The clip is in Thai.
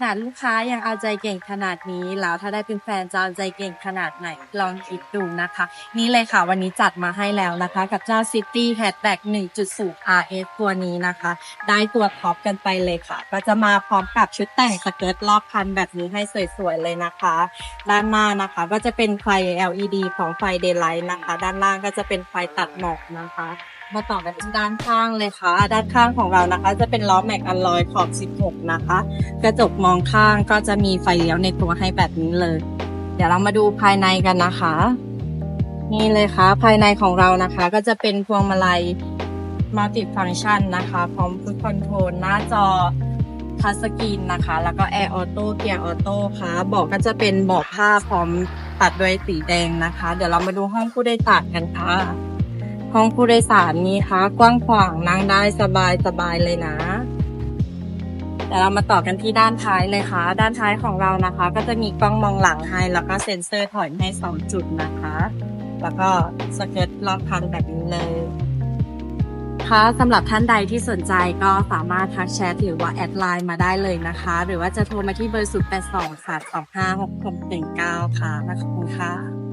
ขนาดลูกค้ายังเอาใจเก่งขนาดนี้ แล้วถ้าได้เป็นแฟนจะเอาใจเก่งขนาดไหน ลองคิดดูนะคะ นี่เลยค่ะวันนี้จัดมาให้แล้วนะคะ กับเจ้า City Hatchback 1.0 RS ตัวนี้นะคะ ได้ตัวท็อปกันไปเลยค่ะ ก็จะมาพร้อมกับชุดแต่งสเกิร์ตรอบคันแบบนี้ให้สวยๆเลยนะคะ ด้านหน้านะคะก็จะเป็นไฟ LED ของไฟ Daylight นะคะ ด้านล่างก็จะเป็นไฟตัดหมอกนะคะ มาต่อกันที่ด้านข้างเลยค่ะ ด้านข้างของเรานะคะ จะเป็นล้อแม็กอลลอยขอบ 16 นะคะ กระจกมองข้างก็จะมีไฟเลี้ยวในตัวให้แบบนี้เลย เดี๋ยวเรามาดูภายในกันนะคะ นี่เลยค่ะ ภายในของเรานะคะ ก็จะเป็นพวงมาลัยมัลติฟังชันนะคะ พร้อมฟุตคอนโทรลหน้าจอทัชสกรีนนะคะ แล้วก็แอร์ออโต้เกียร์ออโต้ค่ะเบาะก็จะเป็นเบาะผ้าพร้อมตัดด้วยสีแดงนะคะ เดี๋ยวเรามาดูห้องผู้โดยสารกันค่ะ ห้องผู้โดยสารนี้คะกว้างขวางนั่งได้สบายสบายเลยนะเดี๋ยวเรามาต่อกันที่ด้านท้ายเลยค่ะ ด้านท้ายของเรานะคะ ก็จะมีกล้องมองหลังให้ แล้วก็เซ็นเซอร์ถอยให้สองจุดนะคะ แล้วก็สเกิร์ตรอบคันแบบนี้เลยค่ะสำหรับท่านใดที่สนใจก็สามารถทักแชทหรือว่าแอดไลน์มาได้เลยนะคะ หรือว่าจะโทรมาที่เบอร์ 0 8 2 3 2 5 6 6 1 9 ค่ะขอบคุณค่ะ